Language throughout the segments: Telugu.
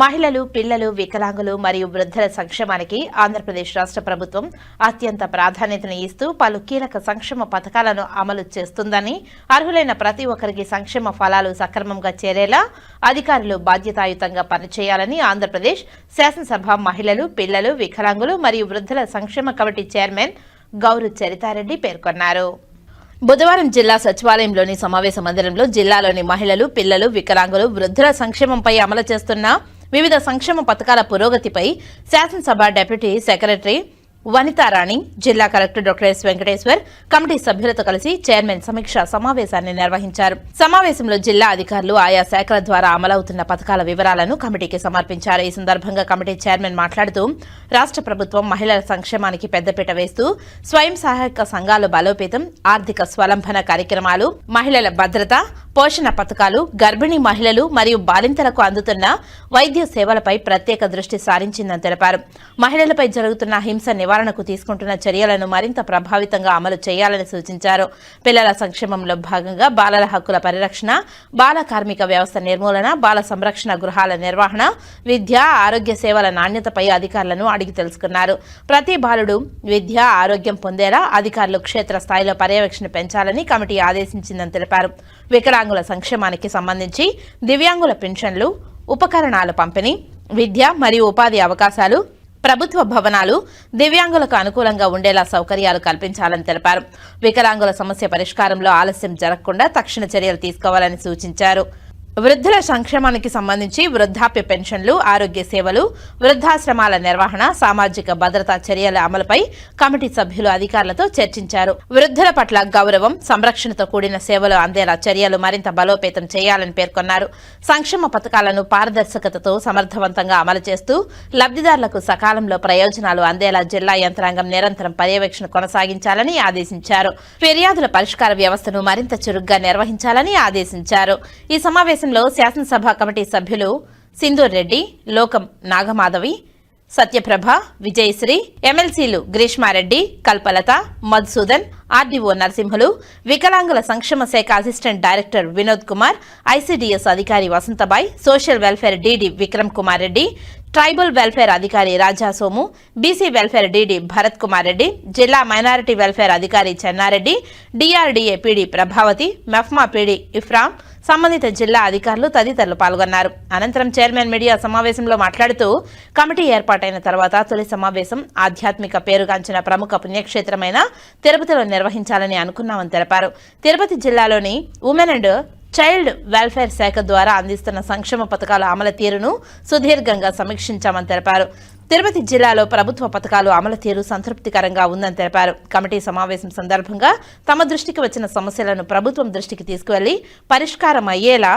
మహిళలు పిల్లలు వికలాంగులు మరియు వృద్ధుల సంక్షేమానికి ఆంధ్రప్రదేశ్ రాష్ట్ర ప్రభుత్వం అత్యంత ప్రాధాన్యతను ఇస్తూ పలు కీలక సంక్షేమ పథకాలను అమలు చేస్తుందని అర్హులైన ప్రతి ఒక్కరికి సంక్షేమ ఫలాలు సక్రమంగా చేరేలా అధికారులు బాధ్యతాయుతంగా పనిచేయాలని ఆంధ్రప్రదేశ్ శాసనసభ మహిళలు పిల్లలు వికలాంగులు మరియు వృద్ధుల సంక్షేమ కమిటీ చైర్మన్ గౌరు చరితారెడ్డి పేర్కొన్నారు. బుధవారం జిల్లా సచివాలయంలోని సమావేశ మందిరంలో జిల్లాలోని మహిళలు పిల్లలు వికలాంగులు వృద్ధుల సంక్షేమంపై అమలు చేస్తున్న వివిధ సంక్షేమ పథకాల పురోగతిపై శాసనసభ డిప్యూటీ సెక్రటరీ వనితారాణి జిల్లా collector doctor S Venkateshwar committee సభ్యులతో కలిసి చైర్మన్ సమీక్ష సమావేశాన్ని నిర్వహించారు. సమావేశంలో జిల్లా అధికారులు ఆయా శాఖల ద్వారా అమలవుతున్న పథకాల వివరాలను కమిటీకి సమర్పించారు. ఈ సందర్భంగా కమిటీ చైర్మన్ మాట్లాడుతూ రాష్ట్ర ప్రభుత్వం మహిళల సంక్షేమానికి పెద్దపీట వేస్తూ స్వయం సహాయక సంఘాలు బలోపేతం ఆర్థిక స్వలంబన కార్యక్రమాలు మహిళల భద్రత పోషణ పథకాలు గర్భిణీ మహిళలు మరియు బాలింతలకు అందుతున్న వైద్య సేవలపై ప్రత్యేక దృష్టి సారించిందని తెలిపారు. మహిళలపై జరుగుతున్న హింస నివారణకు తీసుకుంటున్న చర్యలను మరింత ప్రభావితంగా అమలు చేయాలని సూచించారు. పిల్లల సంక్షేమంలో భాగంగా బాలల హక్కుల పరిరక్షణ బాల కార్మిక వ్యవస్థ నిర్మూలన బాల సంరక్షణ గృహాల నిర్వహణ విద్య ఆరోగ్య సేవల నాణ్యతపై అధికారులను అడిగి తెలుసుకున్నారు. ప్రతి బాలుడు విద్య ఆరోగ్యం పొందేలా అధికారులు క్షేత్రస్థాయిలో పర్యవేక్షణ పెంచాలని కమిటీ ఆదేశించిందని తెలిపారు. వికలాంగుల సంక్షేమానికి సంబంధించి దివ్యాంగుల పెన్షన్లు ఉపకరణాల పంపిణీ విద్య మరియు ఉపాధి అవకాశాలు ప్రభుత్వ భవనాలు దివ్యాంగులకు అనుకూలంగా ఉండేలా సౌకర్యాలు కల్పించాలని తెలిపారు. వికలాంగుల సమస్య పరిష్కారంలో ఆలస్యం జరగకుండా తక్షణ చర్యలు తీసుకోవాలని సూచించారు. వృద్ధుల సంక్షేమానికి సంబంధించి వృద్ధాప్య పెన్షన్లు ఆరోగ్య సేవలు వృద్ధాశ్రమాల నిర్వహణ సామాజిక భద్రతా చర్యల అమలుపై కమిటీ సభ్యులు అధికారులతో చర్చించారు. వృద్ధుల పట్ల గౌరవం సంరక్షణతో కూడిన సేవలు అందేలా చర్యలు మరింత బలోపేతం చేయాలని పేర్కొన్నారు. సంక్షేమ పథకాలను పారదర్శకతతో సమర్థవంతంగా అమలు చేస్తూ లబ్ధిదారులకు సకాలంలో ప్రయోజనాలు అందేలా జిల్లా యంత్రాంగం నిరంతరం పర్యవేక్షణ కొనసాగించాలని ఆదేశించారు. ఫిర్యాదుల పరిష్కార వ్యవస్థను మరింత చురుగ్గా నిర్వహించాలని ఆదేశించారు. ఈ సమావేశం సమావేశంలో శాసనసభ కమిటీ సభ్యులు సింధూర్ రెడ్డి లోకం నాగమాధవి సత్యప్రభ విజయశ్రీ ఎమ్మెల్సీలు గ్రీష్మారెడ్డి కల్పలత మధుసూదన్ ఆర్డీఓ నరసింహులు వికలాంగుల సంక్షేమ శాఖ assistant director Vinod Kumar ICDS అధికారి Vasanthabai social welfare DD Vikram Kumar Reddy tribal welfare అధికారి Raja Somu BC welfare DD Bharath Kumar Reddy జిల్లా మైనారిటీ వెల్ఫేర్ అధికారి Chennareddy DRDA PD Prabhavathi MEPMA PD Ephraim సంబంధిత జిల్లా అధికారులు తదితరులు పాల్గొన్నారు. అనంతరం చైర్మన్ మీడియా సమావేశంలో మాట్లాడుతూ కమిటీ ఏర్పాటైన తర్వాత తొలి సమావేశం ఆధ్యాత్మిక పేరుగాంచిన ప్రముఖ పుణ్యక్షేత్రమైన తిరుపతిలో నిర్వహించాలని అనుకున్నామని తెలిపారు. తిరుపతి జిల్లాలోని ఉమెన్ అండ్ చైల్డ్ వెల్ఫేర్ శాఖ ద్వారా అందిస్తున్న సంక్షేమ పథకాల అమలు తీరును సుదీర్ఘంగా సమీక్షించామని తెలిపారు. తిరుపతి జిల్లాలో ప్రభుత్వ పథకాలు అమలు తీరు సంతృప్తికరంగా ఉందని తెలిపారు. కమిటీ సమావేశం సందర్భంగా తమ దృష్టికి వచ్చిన సమస్యలను ప్రభుత్వం దృష్టికి తీసుకువెళ్ళి పరిష్కారం అయ్యేలా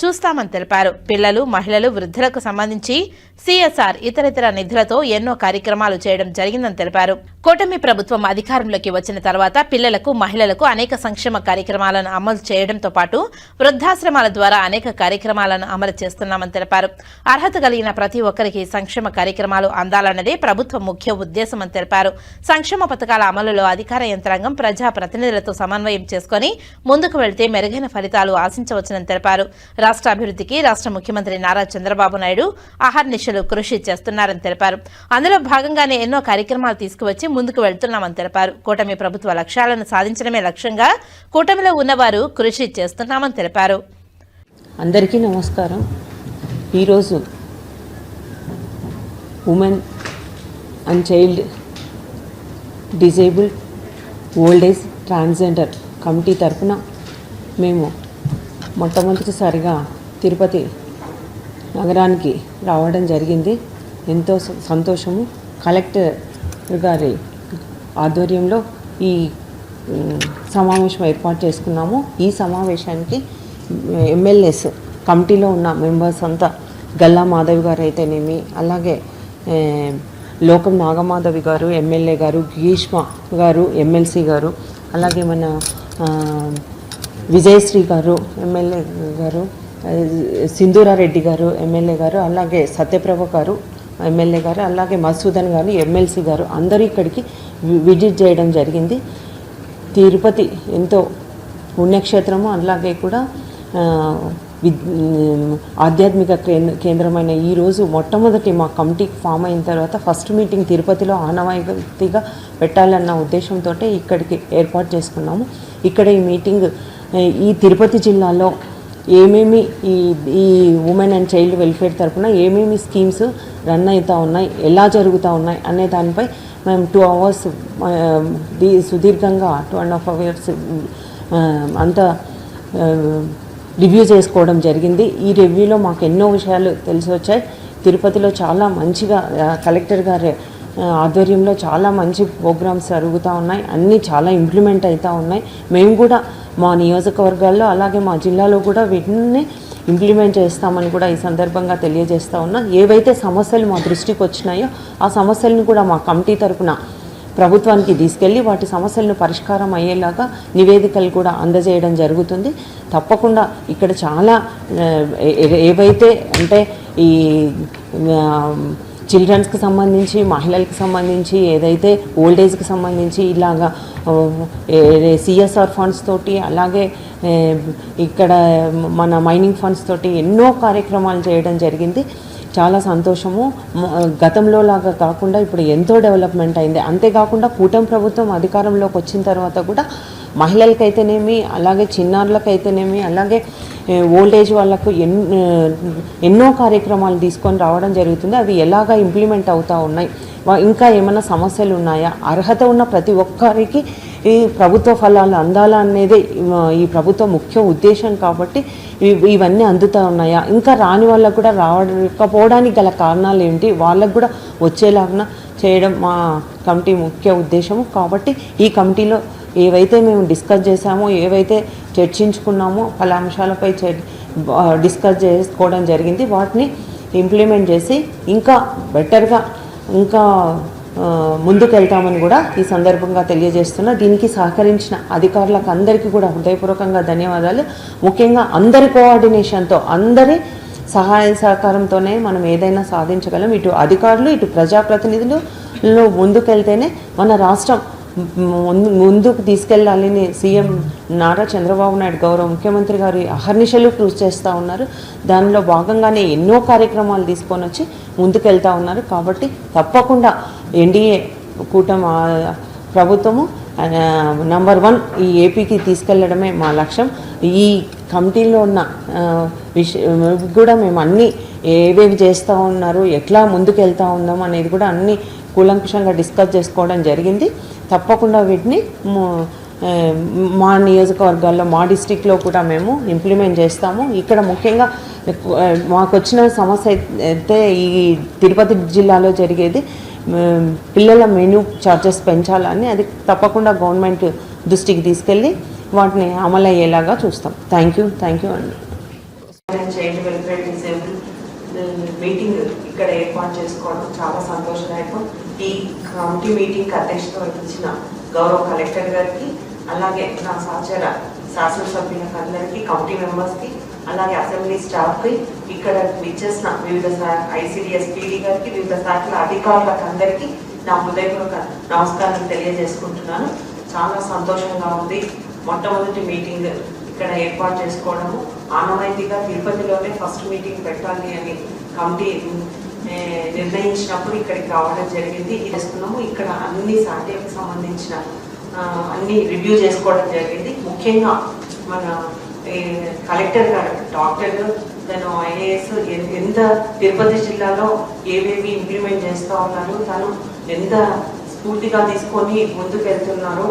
చూస్తామని తెలిపారు పిల్లలు మహిళలు వృద్ధులకు సంబంధించి సిఎస్ఆర్ ఇతరితర నిధులతో ఎన్నో కార్యక్రమాలు చేయడం జరిగిందని తెలిపారు. కూటమి ప్రభుత్వం అధికారంలోకి వచ్చిన తర్వాత పిల్లలకు మహిళలకు అనేక సంక్షేమ కార్యక్రమాలను అమలు చేయడంతో పాటు వృద్ధాశ్రమాల ద్వారా అనేక కార్యక్రమాలను అమలు చేస్తున్నామని తెలిపారు. అర్హత కలిగిన ప్రతి ఒక్కరికి సంక్షేమ కార్యక్రమాలు అందాలన్నదే ప్రభుత్వ ముఖ్య ఉద్దేశమని తెలిపారు. సంక్షేమ పథకాల అమలులో అధికార యంత్రాంగం ప్రజా ప్రతినిధులతో సమన్వయం చేసుకుని ముందుకు వెళ్తే మెరుగైన ఫలితాలు ఆశించవచ్చునని తెలిపారు. రాష్ట్ర అభివృద్ధికి రాష్ట్ర ముఖ్యమంత్రి నారా చంద్రబాబు నాయుడు అహర్నిశలు కృషి చేస్తున్నారని తెలిపారు. అందులో భాగంగానే ఎన్నో కార్యక్రమాలు తీసుకువచ్చి ముందుకు వెళ్తున్నామని తెలిపారు. కూటమి ప్రభుత్వ లక్ష్యాలను సాధించడమే లక్ష్యంగా కూటమిలో ఉన్నవారు కృషి చేస్తున్నామని తెలిపారు. అందరికీ నమస్కారం. ఈరోజు women and child disabled old age transgender committee తరఫున మేము మొట్టమొదటిసారిగా తిరుపతి నగరానికి రావడం జరిగింది. ఎంతో స- సంతోషము. కలెక్టర్ గారి ఆధ్వర్యంలో ఈ సమావేశం ఏర్పాటు చేసుకున్నాము. ఈ సమావేశానికి ఎమ్మెల్యేస్ కమిటీలో ఉన్న మెంబర్స్ అంతా గల్లా మాధవి గారు అయితేనేమి అలాగే లోకం నాగమాధవి గారు ఎమ్మెల్యే గారు గ్రీష్మ గారు ఎమ్మెల్సీ గారు అలాగే మన విజయశ్రీ గారు ఎమ్మెల్యే గారు సింధూరారెడ్డి గారు ఎమ్మెల్యే గారు అలాగే సత్యప్రభ గారు ఎమ్మెల్యే గారు అలాగే మధుసూదన్ గారు ఎమ్మెల్సీ గారు అందరూ ఇక్కడికి విజిట్ చేయడం జరిగింది. తిరుపతి ఎంతో పుణ్యక్షేత్రము అలాగే కూడా విద్ ఆధ్యాత్మిక కేంద్ర కేంద్రమైన ఈరోజు మొట్టమొదటి మా కమిటీ ఫామ్ అయిన తర్వాత ఫస్ట్ మీటింగ్ తిరుపతిలో ఆనవాయితీగా పెట్టాలన్న ఉద్దేశంతో ఇక్కడికి ఏర్పాటు చేసుకున్నాము. ఇక్కడ ఈ మీటింగ్ ఈ తిరుపతి జిల్లాలో ఏమేమి ఈ ఈ ఉమెన్ అండ్ చైల్డ్ వెల్ఫేర్ తరఫున ఏమేమి స్కీమ్స్ రన్ అవుతూ ఉన్నాయి ఎలా జరుగుతూ ఉన్నాయి అనే దానిపై మేము టూ అవర్స్ సుదీర్ఘంగా టూ అండ్ హాఫ్ అవర్స్ అంతా రివ్యూ చేసుకోవడం జరిగింది. ఈ రివ్యూలో మాకు ఎన్నో విషయాలు తెలిసి వచ్చాయి తిరుపతిలో చాలా మంచిగా కలెక్టర్ గారు ఆధ్వర్యంలో చాలా మంచి ప్రోగ్రామ్స్ జరుగుతూ ఉన్నాయి. అన్నీ చాలా ఇంప్లిమెంట్ అవుతూ ఉన్నాయి. మేము కూడా మా నియోజకవర్గాల్లో అలాగే మా జిల్లాలో కూడా వీటిని ఇంప్లిమెంట్ చేస్తామని కూడా ఈ సందర్భంగా తెలియజేస్తూ ఉన్నా. ఏవైతే సమస్యలు మా దృష్టికి వచ్చినాయో ఆ సమస్యలను కూడా మా కమిటీ తరపున ప్రభుత్వానికి తీసుకెళ్ళి వాటి సమస్యలను పరిష్కారం అయ్యేలాగా నివేదికలు కూడా అందజేయడం జరుగుతుంది. తప్పకుండా ఇక్కడ చాలా ఏ- ఏవైతే అంటే ఈ చిల్డ్రన్స్కి సంబంధించి మహిళలకు సంబంధించి ఏదైతే ఓల్డ్ ఏజ్కి సంబంధించి ఇలాగా సిఎస్ఆర్ ఫండ్స్ తోటి అలాగే ఇక్కడ మన మైనింగ్ ఫండ్స్ తోటి ఎన్నో కార్యక్రమాలు చేయడం జరిగింది. చాలా సంతోషము. గతంలో లాగా కాకుండా ఇప్పుడు ఎంతో డెవలప్మెంట్ అయింది. అంతేకాకుండా కూటమి ప్రభుత్వం అధికారంలోకి వచ్చిన తర్వాత కూడా మహిళలకైతేనేమి అలాగే చిన్నారులకైతేనేమి అలాగే ఓల్డ్ ఏజ్ వాళ్ళకు ఎన్ ఎన్నో కార్యక్రమాలు తీసుకొని రావడం జరుగుతుంది. అవి ఎలాగా ఇంప్లిమెంట్ అవుతూ ఉన్నాయి? ఇంకా ఏమైనా సమస్యలు ఉన్నాయా? అర్హత ఉన్న ప్రతి ఒక్కరికి ఈ ప్రభుత్వ ఫలాలు అందాలా అనేదే ఈ ప్రభుత్వ ముఖ్య ఉద్దేశం కాబట్టి ఇవన్నీ అందుతూ ఉన్నాయా? ఇంకా రాని వాళ్ళకు కూడా రావకపోవడానికి గల కారణాలు ఏంటి? వాళ్ళకు కూడా వచ్చేలాగా చేయడం మా కమిటీ ముఖ్య ఉద్దేశము. కాబట్టి ఈ కమిటీలో ఏవైతే మేము డిస్కస్ చేశామో ఏవైతే చర్చించుకున్నామో పలు అంశాలపై డిస్కస్ చేసుకోవడం జరిగింది. వాటిని ఇంప్లిమెంట్ చేసి ఇంకా బెటర్గా ఇంకా ముందుకెళ్తామని కూడా ఈ సందర్భంగా తెలియజేస్తున్నా. దీనికి సహకరించిన అధికారులకు అందరికీ కూడా హృదయపూర్వకంగా ధన్యవాదాలు. ముఖ్యంగా అందరి కోఆర్డినేషన్తో అందరి సహాయ సహకారంతోనే మనం ఏదైనా సాధించగలం. ఇటు అధికారులు ఇటు ప్రజాప్రతినిధులు ముందుకెళ్తేనే మన రాష్ట్రం ముందు ముందుకు తీసుకెళ్ళాలని సీఎం నారా చంద్రబాబు నాయుడు గౌరవ ముఖ్యమంత్రి గారు అహర్నిశలు కృషి చేస్తూ ఉన్నారు. దానిలో భాగంగానే ఎన్నో కార్యక్రమాలు తీసుకొని వచ్చి ముందుకెళ్తా ఉన్నారు. కాబట్టి తప్పకుండా ఎన్డీఏ కూటమి ప్రభుత్వము నంబర్ వన్ ఈ ఏపీకి తీసుకెళ్ళడమే మా లక్ష్యం. ఈ కమిటీలో ఉన్న విష కూడా మేము అన్నీ ఏవేవి చేస్తూ ఉన్నారు ఎట్లా ముందుకు వెళ్తూ ఉన్నాం అనేది కూడా అన్ని కూలంకుషంగా డిస్కస్ చేసుకోవడం జరిగింది. తప్పకుండా వీటిని మా నియోజకవర్గాల్లో మా డిస్టిక్లో కూడా మేము ఇంప్లిమెంట్ చేస్తాము. ఇక్కడ ముఖ్యంగా మాకు వచ్చిన సమస్య అయితే ఈ తిరుపతి జిల్లాలో జరిగేది పిల్లల మెనూ ఛార్జెస్ పెంచాలని అది తప్పకుండా గవర్నమెంట్ దృష్టికి తీసుకెళ్ళి వాటిని అమలు అయ్యేలాగా చూస్తాం. థ్యాంక్ యూ థ్యాంక్ యూ అండి. మీటింగ్ ఇక్కడ ఏర్పాటు చేసుకోవడం చాలా సంతోషదాయకం. ఈ కమిటీ మీటింగ్ అధ్యక్షత వహించిన గౌరవ కలెక్టర్ గారికి అలాగే నా సహచర శాసనసభ్యులకు అందరికీ కమిటీ మెంబర్స్కి అలాగే అసెంబ్లీ స్టాఫ్కి ఇక్కడ విచ్చేసిన వివిధ ఐసీడీఎస్ పీడీ గారికి వివిధ శాఖల అధికారులకు అందరికీ నా హృదయపూర్వక నమస్కారం తెలియజేసుకుంటున్నాను. చాలా సంతోషంగా ఉంది. మొట్టమొదటి మీటింగ్ ఇక్కడ ఏర్పాటు చేసుకోవడము. ఆనవాయితీగా తిరుపతిలోనే ఫస్ట్ మీటింగ్ పెట్టాలి అని కమిటీ నిర్ణయించినప్పుడు ఇక్కడికి రావడం జరిగింది. చేసుకున్నాము చేస్తున్నాము ఇక్కడ అన్ని శాఖలకు సంబంధించిన అన్ని రివ్యూ చేసుకోవడం జరిగింది. ముఖ్యంగా మన కలెక్టర్ గారు డాక్టర్ తను ఐఏఎస్ ఎంత తిరుపతి జిల్లాలో ఏవేవి ఇంప్లిమెంట్ చేస్తూ ఉన్నారు తను ఎంత స్ఫూర్తిగా తీసుకొని ముందుకెళ్తున్నారు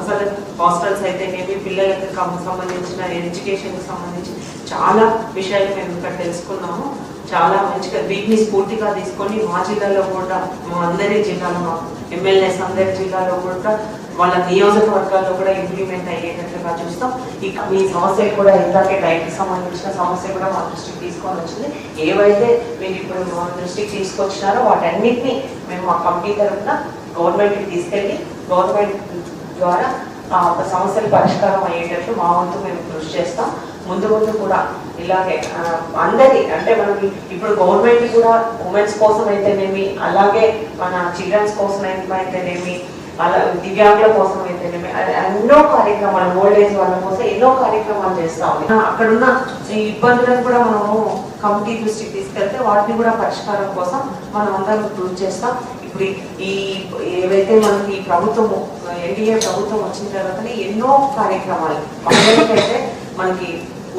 అసలు హాస్టల్స్ అయితేనేమి పిల్లలకు సంబంధించిన ఎడ్యుకేషన్కి సంబంధించి చాలా విషయాలు మేము ఇక్కడ తెలుసుకున్నాము. చాలా మంచిగా వీటిని స్ఫూర్తిగా తీసుకొని మా జిల్లాలో కూడా మా అందరి జిల్లాలో మా ఎమ్మెల్యేస్ అందరి జిల్లాలో కూడా వాళ్ళ నియోజకవర్గాల్లో కూడా ఇంప్లిమెంట్ అయ్యేటట్లుగా చూస్తాం. ఇక మీ సమస్యలు కూడా ఇందాకే డైట్కి సంబంధించిన సమస్య కూడా మా దృష్టికి తీసుకొని వచ్చింది. ఏవైతే మీరు ఇప్పుడు మా దృష్టికి తీసుకొచ్చినారో వాటన్నిటిని మేము మా కమిటీ తరఫున గవర్నమెంట్కి తీసుకెళ్ళి గవర్నమెంట్ ద్వారా ఆ సమస్యలు పరిష్కారం అయ్యేటట్లు మా వంతు మేము కృషి చేస్తాం. ముందు ముందు కూడా ఇలాగే అందరి అంటే మనం ఇప్పుడు గవర్నమెంట్ కూడా ఉమెన్స్ కోసం అయితేనేమి అలాగే మన చిల్డ్రన్స్ కోసం అయితేనేమి అలా దివ్యాంగుల కోసం అయితేనేమి ఎన్నో కార్యక్రమాలు ఓల్డ్ ఏజ్ వాళ్ళ కోసం ఎన్నో కార్యక్రమాలు చేస్తా ఉంది అక్కడున్న ఈ ఇబ్బందులను కూడా మనము కమిటీ దృష్టికి తీసుకెళ్తే వాటిని కూడా పరిష్కారం కోసం మనం అందరం కృషి చేస్తాం. ఇప్పుడు ఈ ఏవైతే మనకి ఈ ప్రభుత్వము ఎన్డీఏ ప్రభుత్వం వచ్చిన తర్వాతనే ఎన్నో కార్యక్రమాలు మహిళలకైతే మనకి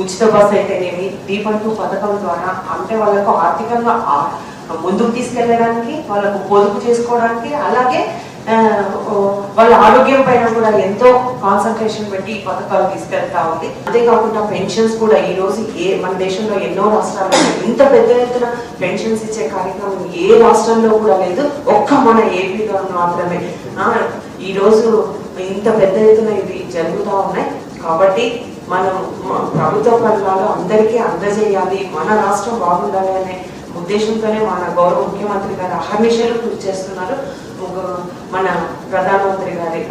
ఉచిత బస్ అయితేనేమి దీపం పథకం ద్వారా అంటే వాళ్ళకు ఆర్థికంగా ముందుకు తీసుకెళ్ళడానికి వాళ్ళకు పొదుపు చేసుకోవడానికి అలాగే వాళ్ళ ఆరోగ్యం పైన కూడా ఎంతో కాన్సన్ట్రేషన్ పెట్టి ఈ పథకాలు తీసుకెళ్తా ఉంది. అంతేకాకుండా పెన్షన్స్ కూడా ఈ రోజు ఏ మన దేశంలో ఎన్నో రాష్ట్రాల్లో ఇంత పెద్ద ఎత్తున పెన్షన్స్ ఇచ్చే కార్యక్రమం ఏ రాష్ట్రంలో కూడా లేదు. ఒక్క మన ఏపీలో మాత్రమే. ఈ రోజు ఇంత పెద్ద ఎత్తున ఇవి జరుగుతూ ఉన్నాయి. కాబట్టి మనం ప్రభుత్వ ఫలాలు అందరికీ అందజేయాలి. మన రాష్ట్రం బాగుండాలి అనే ఉద్దేశంతోనే మన గౌరవ ముఖ్యమంత్రి గారు అహర్నిశలు కృషి చేస్తున్నారు. మన ప్రధానమంత్రి గారి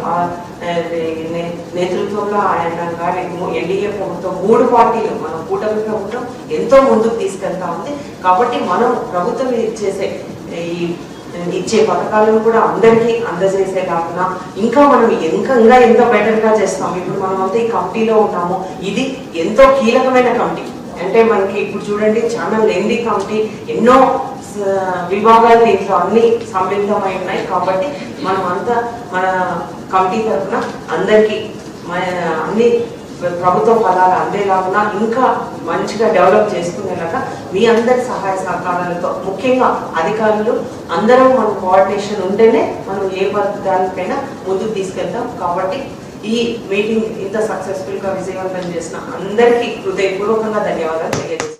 నేతృత్వంలో ఆయన గారి ఎన్డీఏ ప్రభుత్వం మూడు పార్టీలు మన కూటమి ప్రభుత్వం ఎంతో ముందుకు తీసుకెళ్తా ఉంది. కాబట్టి మనం ప్రభుత్వం చేసే ఈ ఇచ్చే పథకాలను కూడా అందరికీ అందజేసే కాకుండా ఇంకా మనం ఇంకా ఇంకా ఎంత బెటర్గా చేస్తాం? ఇప్పుడు మనం అంతా ఈ కమిటీలో ఉన్నాము. ఇది ఎంతో కీలకమైన కమిటీ. అంటే మనకి ఇప్పుడు చూడండి చాలా లెంది కమిటీ ఎన్నో విభాగాలు దీంట్లో అన్ని సమ్మిళితమై ఉన్నాయి. కాబట్టి మనం అంతా మన కమిటీ తరఫున అందరికీ మన అన్ని ప్రభుత్వ ఫలాలు అందేలాగా ఇంకా మంచిగా డెవలప్ చేసుకునేలాగా మీ అందరి సహాయ సహకారాలతో ముఖ్యంగా అధికారులు అందరం మన కోఆర్డినేషన్ ఉంటేనే మనం ఏ పద్ధ- దానికైనా ముందుకు తీసుకెళ్తాం. కాబట్టి ఈ మీటింగ్ ఇంత సక్సెస్ఫుల్గా విజయవంతం చేసిన అందరికీ హృదయపూర్వకంగా ధన్యవాదాలు తెలియజేస్తాను